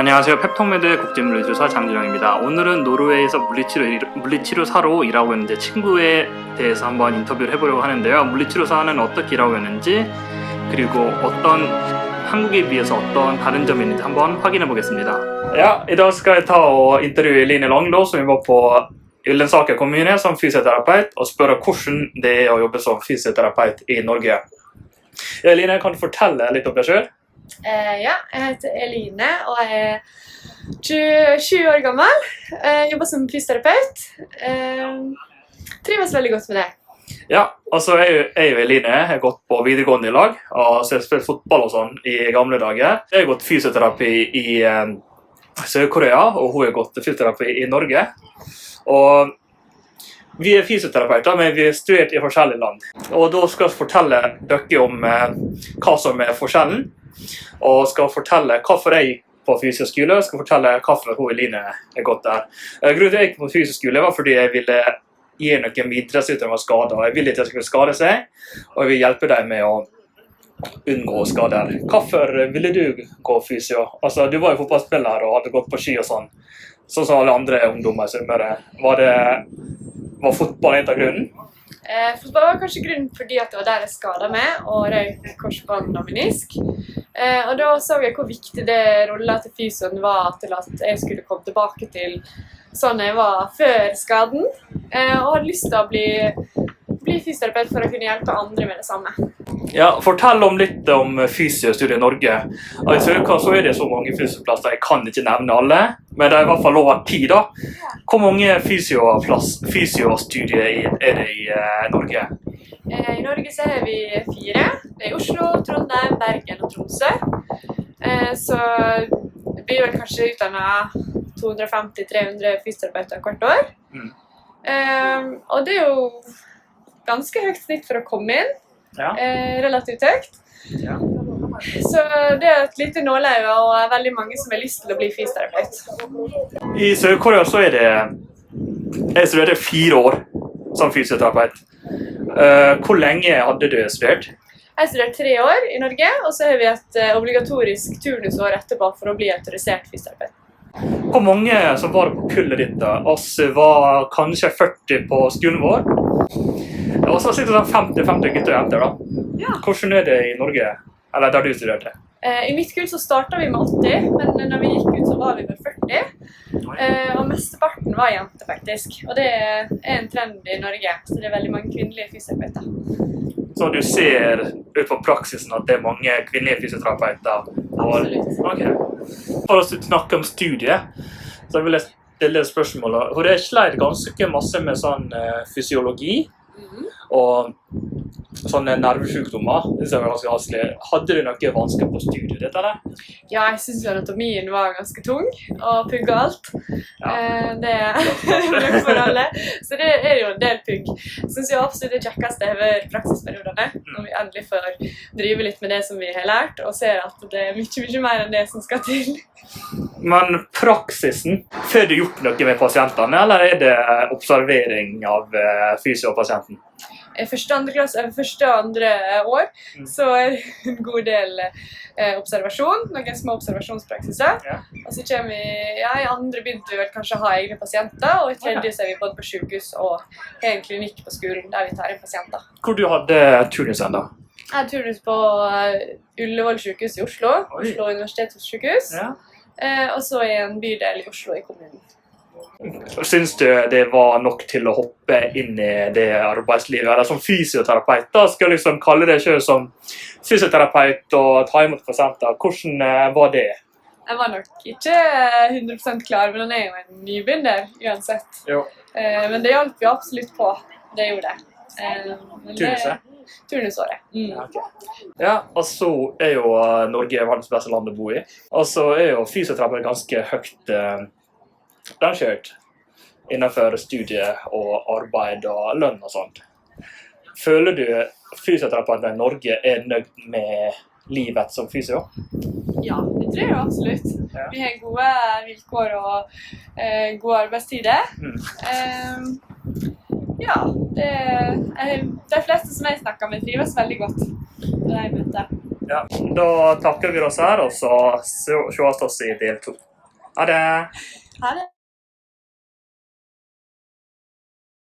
안녕하세요. 펩톡메드 국제물리치료사 장진영입니다. 오늘은 노르웨이에서 물리치료, 물리치료사로 일하고 있는데 친구에 대해서 한번 인터뷰를 해보려고 하는데요. 물리치료사는 어떻게 일하고 있는지 그리고 어떤 한국에 비해서 어떤 다른 점이 있는지 한번 확인해 보겠습니다. Ullensaker kommune som fysioterapeut, og spørre hvordan det er å jobbe som fysioterapeut i Norge. Ja, Line, kan du fortelle litt om deg sjøl? Eh, ja, jeg heter Eline og jeg er 20, 20 år gammel. Eh, jobber som fysioterapeut. Eh, trives veldig godt med det. Ja, altså jeg, jeg og Eline har gått på videregående i lag, og så har spilt fotball og sånn i gamle dager. Jeg har gått fysioterapi i Sør-Korea, og hun har gått fysioterapi i Norge. Og vi er fysioterapeuter, men vi er studert i forskjellige land. Og da skal jeg fortelle dere om hva som er forskjellen, og skal fortelle hvorfor jeg gikk på fysioskole, og skal fortelle hvorfor hun Eline er gått der. Eh, Grunnen til at jeg gikk på fysioskole var fordi jeg ville gi noen idrettsutøvere skader. Jeg ville ikke at de skulle skade seg, og jeg vil hjelpe dem med å unngå skader. Hvorfor ville du gå fysio? Altså, du var jo fotballspiller og hadde gått på ski og sånn, sånn som alle andre ungdommer i Sunnmøre. Var, var fotball en av grunnen? Eh, fotball var kanskje grunnen fordi at det var der jeg skada meg og røyk korsbånd og menisk. Eh, og da så jeg hvor viktig det rolla til fysioen var til at jeg skulle komme tilbake til sånn jeg var før skaden. Eh, og hadde lyst til å bli, bli fysioterapeut for å kunne hjelpe andre med det samme. Ja, Fortell om litt om fysiostudiet i Norge. I Sør-Korea så er det så mange fysioplasser, jeg kan ikke nevne alle. Men det er i hvert fall over ti. da. Hvor mange fysiostudier er det i eh, Norge? Eh, I Norge så er vi fire. Er Oslo, Trondheim, Bergen og Tromsø. Eh, Så det blir vel kanskje utdanna 250-300 fysioterapeuter hvert år. Mm. Eh, Og det er jo ganske høyt snitt for å komme inn. Ja. Eh, Relativt høyt. Ja. Så det er et lite nåløye og veldig mange som har lyst til å bli fysioterapeut. I Sør-Korea så er det Jeg studerte fire år som fysioterapeut. Uh, hvor lenge hadde du studert? Jeg har studert tre år i Norge, og så har vi et eh, obligatorisk turnusår etterpå for å bli autorisert fysioterapeut. Hvor mange som var på kullet ditt? da? Oss var kanskje 40 på skolen vår. Og så sitter det sånn 50-50 gutter og jenter. da. Ja. Hvordan er det i Norge? Eller der du studerte? Eh, I mitt kull så starta vi med 80, men når vi gikk ut så var vi med 40. Eh, og mesteparten var jenter, faktisk. Og det er en trend i Norge, så det er veldig mange kvinnelige fysioterapeuter. Så du ser ut på praksisen at det er mange kvinnelige fysioterapeuter? Absolutt. Ok. For å snakke om studiet, så vil jeg stille spørsmålet. Hun har sleit ganske masse med sånn fysiologi. fysiologi -hmm. og sånne nervesykdommer. Det var ganske vanskelig. Hadde du noe vanskelig på studiet ditt, eller? Ja, jeg syns anatomien var ganske tung, og pugg og alt. Ja. Eh, det er nok for alle. Så det er jo en del pugg. Syns jo absolutt det kjekkeste over praksisperiodene, når vi endelig får drive litt med det som vi har lært, og ser at det er mye, mye mer enn det som skal til. Men praksisen, får du gjort noe med pasientene, eller er det eh, observering av eh, fysiopasienten? I første, andre klasse, eh, første og andre år Mm. så er det en god del eh, observasjon, noen små observasjonspraksiser. Ja. Og så kommer vi, ja, I andre begynte vi vel kanskje å ha egne pasienter, og i tredje så er vi både på sykehus og har en klinikk på skolen der vi tar inn pasienter. Hvor du hadde turnusen, da? Jeg har turnus på eh, Ullevål sykehus i Oslo, Oi. Oslo universitetssykehus, Ja. eh, og så i en bydel i Oslo i kommunen. Syns du det var nok til å hoppe inn i det arbeidslivet? Eller som fysioterapeut, da skal jeg liksom kalle deg selv som fysioterapeut og ta imot pasienter. Hvordan eh, var det? Jeg var nok ikke eh, 100% klar, men han er jo en nybegynner uansett. Jo. Eh, men det hjalp jo absolutt på. Det gjorde det. Eh, Turnuset? Turnusåret. Mm. Ja, ok. Ja, og så er jo eh, Norge verdens beste land å bo i. Og så er jo fysioterapeut ganske høyt eh, rangert innenfor studie og arbeid og lønn og sånt. Føler du fysioterapeuter i Norge er nøyd med livet som fysio? Ja, det tror jeg absolutt. Ja. Vi har gode vilkår og eh, gode arbeidstider. Mm. Eh, ja, det, eh, de fleste som jeg snakker med, trives veldig godt når jeg møter. Ja, da takker vi oss her, og så sees vi i del to. Ha det! Ha det.